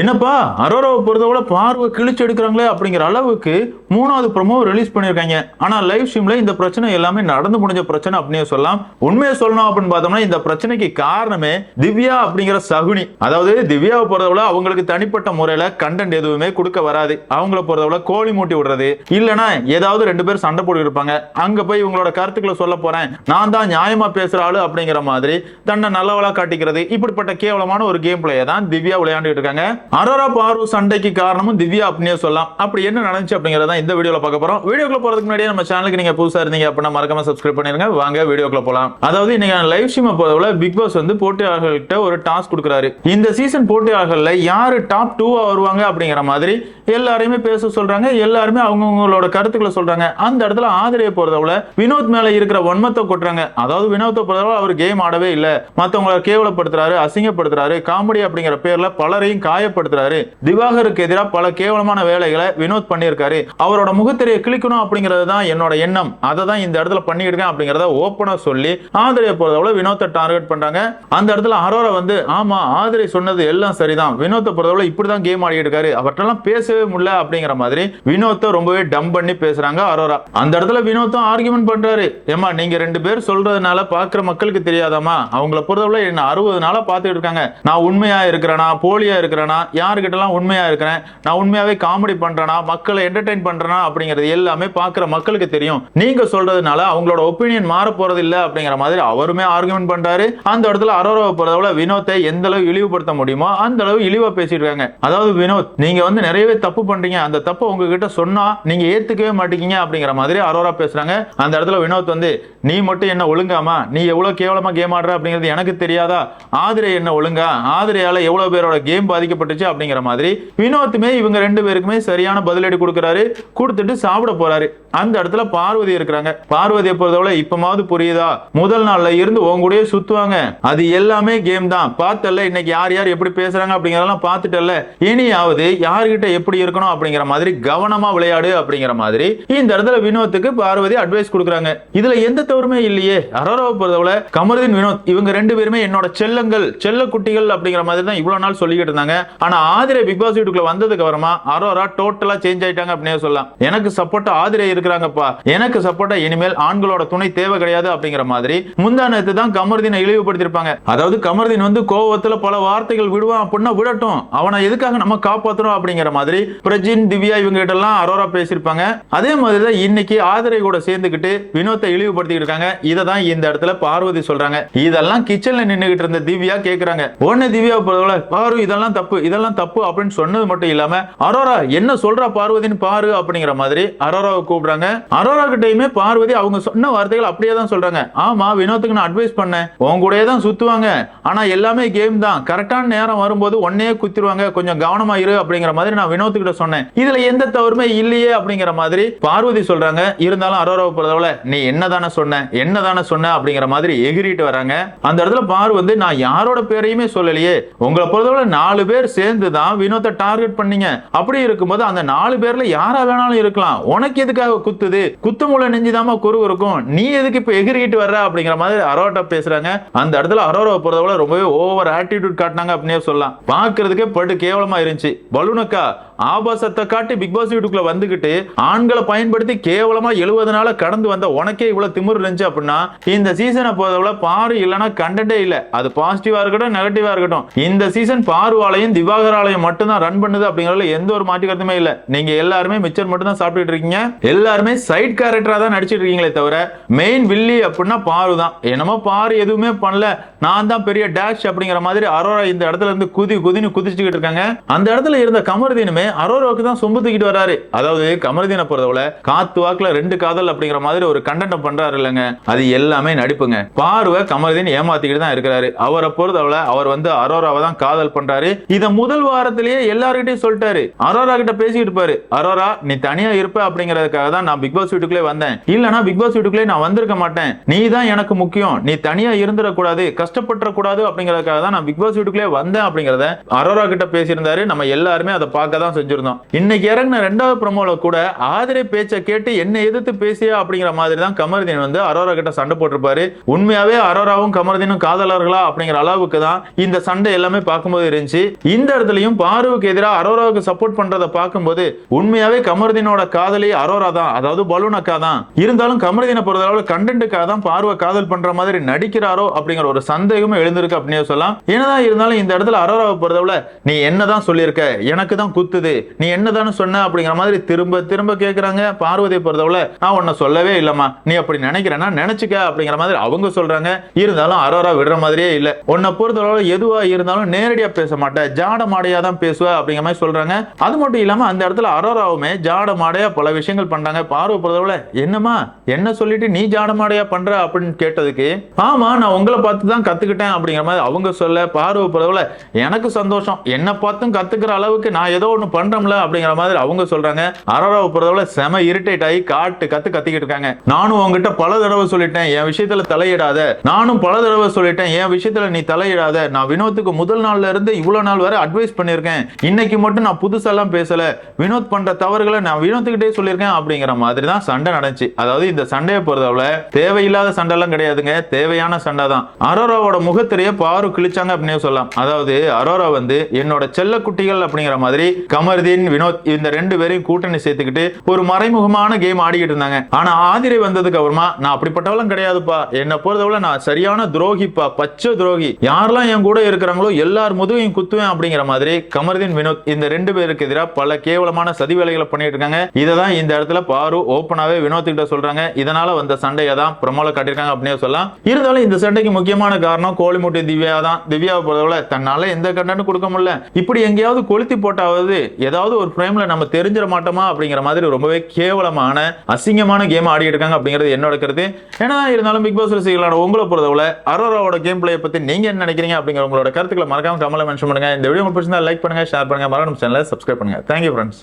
என்னப்பா அரோராவை பொறுத்தவரை பார்வை கிழிச்சு எடுக்கிறாங்களே அப்படிங்கிற அளவுக்கு மூணாவது ப்ரோமோ ரிலீஸ் பண்ணியிருக்காங்க. ஆனால் லைவ் ஸ்ட்ரீம்ல இந்த பிரச்சனை எல்லாமே நடந்து முடிஞ்ச பிரச்சனை அப்படின்னு சொல்லலாம். உண்மையை சொல்லணும் அப்படின்னு பார்த்தோம்னா இந்த பிரச்சனைக்கு காரணமே திவ்யா அப்படிங்கிற சகுனி. அதாவது திவ்யாவை பொறுத்தவரை அவங்களுக்கு தனிப்பட்ட முறையில கண்டென்ட் எதுவுமே கொடுக்க வராது. அவங்கள பொறுத்தவரை கோழி மூட்டி விடுறது. இல்லனா ஏதாவது ரெண்டு பேர் சண்டை போட்டு இருப்பாங்க. அங்க போய் இவங்களோட கருத்துக்களை சொல்ல போறேன். நான் தான் நியாயமா பேசுற ஆளு அப்படிங்கிற மாதிரி தன்னை நல்லவளா காட்டிக்கிறது. இப்படிப்பட்ட கேவலமான ஒரு கேம் பிளேயை தான் திவ்யா விளையாண்டுட்டு இருக்காங்க. அரரா பாரு சண்டைக்கு காரணமும் திவ்யா அப்படின்னே சொல்லலாம். அப்படி என்ன நடந்துச்சு அப்படிங்கறத இந்த வீடியோல பார்க்க போறோம். வீடியோக்குள்ள போறதுக்கு முன்னாடியே நம்ம சேனலுக்கு நீங்க புதுசா இருந்தீங்க அப்படின்னா மறக்காம சப்ஸ்கிரைப் பண்ணிருங்க. வாங்க வீடியோக்குள்ள போலாம். அதாவது இன்னைக்கு லைவ் ஸ்ட்ரீம் போறதுல பிக் பாஸ் வந்து போட்டியாளர்கள்ட்ட ஒரு டாஸ்க் கொடுக்குறாரு. இந்த சீசன் போட்டியாளர்கள்ல யாரு டாப் டூவா வருவாங்க அப்படிங்கிற மாதிரி எல்லாரையுமே பேச சொல்றாங்க. எல்லாருமே அவங்கவுங்களோட கருத்துக்களை சொல்றாங்க. அந்த இடத்துல ஆதரவை பொறுத்தவரை வினோத் மேல இருக்கிற வன்மத்தை கொட்டுறாங்க. அதாவது வினோத்தை பொறுத்தவரை அவர் கேம் ஆடவே இல்லை. மத்தவங்களை கேவலப்படுத்துறாரு அசிங்கப்படுத்துறாரு. காமெடி அப்படிங்கிற பேர்ல பலரையும் ஏற்படுத்துறாரு திவாகருக்கு எதிராக பல கேவலமான வேலைகளை வினோத் பண்ணியிருக்காரு. அவரோட முகத்திரையை கிளிக்கணும் அப்படிங்கிறது தான் என்னோட எண்ணம். அதை தான் இந்த இடத்துல பண்ணியிருக்கேன் அப்படிங்கிறத ஓப்பனா சொல்லி ஆதரவை பொறுத்தவரை வினோத்தை டார்கெட் பண்றாங்க அந்த இடத்துல அரோரா வந்து ஆமா ஆதரை சொன்னது எல்லாம் சரிதான். வினோத்தை பொறுத்தவரை இப்படிதான் கேம் ஆடிட்டு இருக்காரு. அவர்கிட்டலாம் பேசவே முடியல. அப்படிங்கிற மாதிரி வினோத்தை ரொம்பவே டம் பண்ணி பேசுறாங்க அரோரா. அந்த இடத்துல வினோத்தும் ஆர்குமெண்ட் பண்றாரு. ஏமா நீங்க ரெண்டு பேர் சொல்றதுனால பாக்குற மக்களுக்கு தெரியாதாமா அவங்கள பொறுத்தவரை என்ன அறுபது நாளா பார்த்துட்டு இருக்காங்க. நான் உண்மையா இருக்கிறேனா? போலியா இருக்கிறேனா? இருக்கிறேனா எல்லாம் உண்மையா இருக்கிறேன்? நான் உண்மையாவே காமெடி பண்றேனா? மக்களை என்டர்டைன் பண்ணுறேனா அப்படிங்கிறது எல்லாமே பார்க்குற மக்களுக்கு தெரியும். நீங்க சொல்றதுனால அவங்களோட ஒப்பீனியன் மாற போகிறது இல்லை அப்படிங்கிற மாதிரி அவருமே ஆர்குமெண்ட் பண்றாரு. அந்த இடத்துல அரோராவை போகிறதோட வினோத்தை எந்த அளவு இழிவுபடுத்த முடியுமோ அந்த அளவு இழிவாக பேசிட்டு இருக்காங்க. அதாவது வினோத் நீங்க வந்து நிறையவே தப்பு பண்றீங்க. அந்த தப்பை உங்ககிட்ட சொன்னா நீங்க ஏத்துக்கவே மாட்டீங்க அப்படிங்கிற மாதிரி அரோரா பேசுறாங்க. அந்த இடத்துல வினோத் வந்து நீ மட்டும் என்ன ஒழுங்காமா? நீ எவ்வளவு கேவலமா கேம் ஆடுற? அப்படிங்கிறது எனக்கு தெரியாதா? ஆதிரை என்ன ஒழுங்கா? ஆதிரையால் எவ்வளவு பேரோட கேம் ஏற்பட்டுச்சு அப்படிங்கிற மாதிரி வினோத்துமே இவங்க ரெண்டு பேருக்குமே சரியான பதிலடி கொடுக்குறாரு கொடுத்துட்டு சாப்பிட போறாரு. அந்த இடத்துல பார்வதி இருக்கிறாங்க. பார்வதியை பொறுத்தவரை இப்பமாவது புரியுதா? முதல் நாள்ல இருந்து உங்க கூடயே சுத்துவாங்க. அது எல்லாமே கேம் தான். பார்த்தல இன்னைக்கு யார் யார் எப்படி பேசுறாங்க அப்படிங்கறதெல்லாம் பார்த்துட்டல இனியாவது யார்கிட்ட எப்படி இருக்கணும் அப்படிங்கிற மாதிரி கவனமா விளையாடு அப்படிங்கிற மாதிரி இந்த இடத்துல வினோத்துக்கு பார்வதி அட்வைஸ் கொடுக்குறாங்க. இதுல எந்த தவறுமே இல்லையே. அரோராவை பொறுத்தவரை கமருதீன் வினோத் இவங்க ரெண்டு பேருமே என்னோட செல்லங்கள் செல்ல குட்டிகள் அப்படிங்கிற மாதிரி தான் இவ்வளவு நாள் சொல்லிக்கிட்டு இருந்தாங்க. ஆனா ஆதிரை பிக் பாஸ் வீட்டுக்குள்ள வந்ததுக்கு அப்புறமா அரோரா டோட்டலா சேஞ்ச் ஆயிட்டாங்க அப்படின்னே சொல்லலாம். எனக்கு சப்போர்ட்டா ஆதிரை இருக்கிறாங்கப்பா. எனக்கு சப்போர்ட்டா இனிமேல் ஆண்களோட துணை தேவை கிடையாது அப்படிங்கிற மாதிரி முந்தானத்து தான் கமர்தீனை இழிவுபடுத்திருப்பாங்க அதாவது கமர்தீன் வந்து கோவத்துல பல வார்த்தைகள் விடுவான் அப்படின்னா விடட்டும். அவனை எதுக்காக நம்ம காப்பாத்துறோம் அப்படிங்கிற மாதிரி பிரஜின் திவ்யா இவங்க கிட்ட எல்லாம் அரோரா பேசியிருப்பாங்க. அதே மாதிரி தான் இன்னைக்கு ஆதிரை கூட சேர்ந்துக்கிட்டு வினோத்தை இழிவுபடுத்திட்டு இருக்காங்க. இதை தான் இந்த இடத்துல பார்வதி சொல்றாங்க. இதெல்லாம் கிச்சன்ல நின்றுகிட்டு இருந்த திவ்யா கேட்கிறாங்க உடனே திவ்யா பொறுத்தவரை பாரு இதெல்லாம் தப்பு. இதெல்லாம் தப்பு அப்படின்னு சொன்னது மட்டும் இல்லாம அரோரா என்ன சொல்றா பார்வதின்னு பாரு அப்படிங்கிற மாதிரி அரோராவை கூப்பிடுறாங்க. அரோரா கிட்டயுமே பார்வதி அவங்க சொன்ன வார்த்தைகள் அப்படியே தான் சொல்றாங்க. ஆமா வினோத்துக்கு நான் அட்வைஸ் பண்ணேன். உன் கூட தான் சுத்துவாங்க. ஆனா எல்லாமே கேம் தான். கரெக்டான நேரம் வரும்போது ஒன்னே குத்திருவாங்க. கொஞ்சம் கவனமா இரு அப்படிங்கிற மாதிரி நான் வினோத் கிட்ட சொன்னேன். இதுல எந்த தவறுமே இல்லையே அப்படிங்கிற மாதிரி பார்வதி சொல்றாங்க. இருந்தாலும் அரோராவை பொறுத்தவரை நீ என்னதானே சொன்ன? என்னதானே சொன்ன? அப்படிங்கிற மாதிரி எகிரிட்டு வராங்க. அந்த இடத்துல பார் வந்து நான் யாரோட பேரையுமே சொல்லலையே. உங்களை பொறுத்தவரை நாலு பேர் சேர்ந்து தான் வினோத்தை டார்கெட் பண்ணீங்க. அப்படி இருக்கும்போது அந்த நாலு பேர்ல யாரா வேணாலும் இருக்கலாம். உனக்கு எதுக்காக குத்துது? குத்து முள்ள நெஞ்சுதாமா குரு இருக்கும். நீ எதுக்கு இப்ப எகிரிக்கிட்டு வர்ற? அப்படிங்கிற மாதிரி அரோட்டா பேசுறாங்க. அந்த இடத்துல அரோரோ போறத விட ரொம்பவே ஓவர் ஆட்டிடியூட் காட்டினாங்க அப்படின்னே சொல்லலாம். பாக்குறதுக்கே பட்டு கேவலமா இருந்துச்சு. பலூனக்கா ஆபாசத்தை காட்டி பிக் பாஸ் வீட்டுக்குள்ள வந்துகிட்டு ஆண்களை பயன்படுத்தி கேவலமா எழுபது நாள கடந்து வந்த உனக்கே இவ்வளவு திமிரு இருந்துச்சு அப்படின்னா இந்த சீசனை பொறுத்தவரை பாரு இல்லைன்னா கண்டே இல்ல. அது பாசிட்டிவா இருக்கட்டும் நெகட்டிவா இருக்கட்டும். இந்த சீசன் பாருவாலையும் திவாகராலையும் மட்டும் தான் ரன் பண்ணுது அப்படிங்கறதுல எந்த ஒரு மாற்று கருத்துமே இல்ல. நீங்க எல்லாருமே மிச்சர் மட்டும் தான் சாப்பிட்டுட்டு இருக்கீங்க. எல்லாருமே சைட் கேரக்டரா தான் நடிச்சிட்டு இருக்கீங்களே தவிர மெயின் வில்லி அப்படின்னா பாரு தான். என்னமோ பாரு எதுவுமே பண்ணல. நான் தான் பெரிய டேஷ் அப்படிங்கிற மாதிரி அரோரா இந்த இடத்துல இருந்து குதி குதின்னு குதிச்சுக்கிட்டு இருக்காங்க. அந்த இடத்துல இருந்த கமருதீனுமே அரோராவுக்கு தான் சொம்பு தூக்கிட்டு வராரு. அதாவது கமருதீனை பொறுத்தவரை காத்து வாக்குல ரெண்டு காதல் அப்படிங்கிற மாதிரி ஒரு கண்டனம் பண்றாரு இல்லைங்க. அது எல்லாமே நடிப்புங்க. பார்வை கமருதீன் ஏமாத்திக்கிட்டு தான் இருக்கிறாரு. அவரை பொறுத்தவரை அவர் வந்து அரோராவை தான் காதல் பண்றாரு. இதை முதல் வாரத்திலேயே எல்லார்கிட்டயும் சொல்லிட்டாரு. அரோரா கிட்ட பேசிட்டு இருப்பாரு. அரோரா நீ தனியா இருப்ப அப்படிங்கறதுக்காக தான் நான் பிக் பாஸ் வீட்டுக்குள்ளே வந்தேன். இல்லனா பிக் பாஸ் வீட்டுக்குள்ளே நான் வந்திருக்க மாட்டேன். நீ தான் எனக்கு முக்கியம். நீ தனியா இருந்துடக்கூடாது கஷ்டப்பட்டுறக்கூடாது அப்படிங்கறதுக்காக தான் நான் பிக் பாஸ் வீட்டுக்குள்ளே வந்தேன் அப்படிங்கறத அரோரா கிட்ட பேசியிருந்தாரு. நம்ம எல்லாருமே அதை பார்க்க தான் செஞ்சிருந்தோம். இன்னைக்கு இறங்கின ரெண்டாவது ப்ரமோல கூட ஆதிரை பேச்சை கேட்டு என்ன எதிர்த்து பேசியா அப்படிங்கிற மாதிரி தான் கமருதீன் வந்து அரோரா கிட்ட சண்டை போட்டிருப்பாரு. உண்மையாவே அரோராவும் கமருதீனும் காதலர்களா அப்படிங்கிற அளவுக்கு தான் இந்த சண்டை எல்லாமே பார்க்கும்போது இருந்துச்சு. இந்த இந்த இடத்துலயும் பாருவுக்கு எதிராக அரோராவுக்கு சப்போர்ட் பண்றதை பார்க்கும்போது உண்மையாவே கமருதீனோட காதலி அரோரா தான். அதாவது பலூன் அக்கா தான். இருந்தாலும் கமருதீனை பொறுத்தளவு கண்டென்ட்டுக்காக தான் பார்வை காதல் பண்ற மாதிரி நடிக்கிறாரோ அப்படிங்கிற ஒரு சந்தேகமும் எழுந்திருக்கு அப்படின்னு சொல்லலாம். என்னதான் இருந்தாலும் இந்த இடத்துல அரோராவை பொறுத்தளவுல நீ என்னதான் சொல்லியிருக்க? எனக்கு தான் குத்துது. நீ என்னதானு சொன்ன அப்படிங்கிற மாதிரி திரும்ப திரும்ப கேக்குறாங்க. பார்வதியை பொறுத்தளவுல நான் உன்னை சொல்லவே இல்லம்மா. நீ அப்படி நினைக்கிறேன்னா நினைச்சுக்க அப்படிங்கிற மாதிரி அவங்க சொல்றாங்க. இருந்தாலும் அரோரா விடுற மாதிரியே இல்ல. உன்னை பொறுத்தளவுல எதுவா இருந்தாலும் நேரடியா பேச மாட்டேன். ஜாட மாடையா தான் பேசுவ அப்படிங்கிற மாதிரி சொல்றாங்க. அது மட்டும் இல்லாம அந்த இடத்துல அரோராவுமே ஜாட மாடையா பல விஷயங்கள் பண்றாங்க. பார்வை பொறுத்தளவுல என்னம்மா என்ன சொல்லிட்டு நீ ஜாட மாடையா பண்ற? அப்படின்னு கேட்டதுக்கு ஆமா நான் உங்களை பார்த்து தான் கத்துக்கிட்டேன். அப்படிங்கிற மாதிரி அவங்க சொல்ல பார்வை பொறுத்தளவுல எனக்கு சந்தோஷம். என்ன பார்த்தும் கத்துக்கிற அளவுக்கு நான் ஏதோ ஒண்ணு பண்றோம்ல. அப்படிங்கிற மாதிரி அவங்க சொல்றாங்க. அரோராவை பொறுத்தளவுல செம இரிட்டேட் ஆகி காட்டு கத்து கத்திக்கிட்டு இருக்காங்க. நானும் உங்ககிட்ட பல தடவை சொல்லிட்டேன். என் விஷயத்துல தலையிடாத. நானும் பல தடவை சொல்லிட்டேன். என் விஷயத்துல நீ தலையிடாத. நான் வினோத்துக்கு முதல் நாள்ல இருந்து இவ்வளவு நாள் வரை அட்வைஸ் பண்ணியிருக்கேன். இன்னைக்கு மட்டும் நான் புதுசெல்லாம் பேசல. வினோத் பண்ற தவறுகளை நான் வினோத்துக்கிட்டே சொல்லியிருக்கேன் அப்படிங்கிற மாதிரி தான் சண்டை நடந்துச்சு. அதாவது இந்த சண்டையை பொறுத்தவரை தேவையில்லாத சண்டைலாம் கிடையாதுங்க. தேவையான சண்டை தான். அரோராவோட முகத்திலேயே பாரு கிழிச்சாங்க அப்படின்னு சொல்லலாம். அதாவது அரோரா வந்து என்னோட செல்ல குட்டிகள் அப்படிங்கிற மாதிரி கமர்தீன் வினோத் இந்த ரெண்டு பேரையும் கூட்டணி சேர்த்துக்கிட்டு ஒரு மறைமுகமான கேம் ஆடிக்கிட்டு இருந்தாங்க. ஆனா ஆதிரை வந்ததுக்கு அப்புறமா நான் அப்படிப்பட்டவளும் கிடையாதுப்பா. என்னை பொறுத்தவரை நான் சரியான துரோகிப்பா. பச்சை துரோகி. யாரெல்லாம் என் கூட இருக்கிறாங்களோ எல்லார் முதுகையும் குத்துவேன் அப்படி அப்படிங்கிற மாதிரி கமர்தீன் வினோத் இந்த ரெண்டு பேருக்கு எதிராக பல கேவலமான சதி வேலைகளை பண்ணிட்டு இருக்காங்க. இதை தான் இந்த இடத்துல பாரு ஓப்பனாவே வினோத் கிட்ட சொல்றாங்க. இதனால வந்த சண்டையை தான் பிரமோல காட்டியிருக்காங்க அப்படின்னு சொல்லலாம். இருந்தாலும் இந்த சண்டைக்கு முக்கியமான காரணம் கோழிமுட்டை திவ்யா தான் திவ்யாவை பொறுத்தவரை தன்னால எந்த கண்டனும் கொடுக்க முடியல. இப்படி எங்கேயாவது கொளுத்தி போட்டாவது ஏதாவது ஒரு ஃப்ரேம்ல நம்ம தெரிஞ்சிட மாட்டோமா அப்படிங்கிற மாதிரி ரொம்பவே கேவலமான அசிங்கமான கேம் ஆடி இருக்காங்க அப்படிங்கிறது என்னோட கருத்து. ஏன்னா இருந்தாலும் பிக் பாஸ் ரசிகர்களான உங்களை பொறுத்தவரை அரோராவோட கேம் பிளே பத்தி நீங்க என்ன நினைக்கிறீங்க அப்படிங்கிற உங்களோட கருத்துக்களை மறக்காம கமலை மென்ஷன் பண்ணுங்க இந்த வீடியோ உங்களுக்கு பிடிச்சிருந்தா லைக் பண்ணுங்க ஷேர் பண்ணுங்க. மறக்காம சேனலை சப்ஸ்கிரைப் பண்ணுங்க. Thank you friends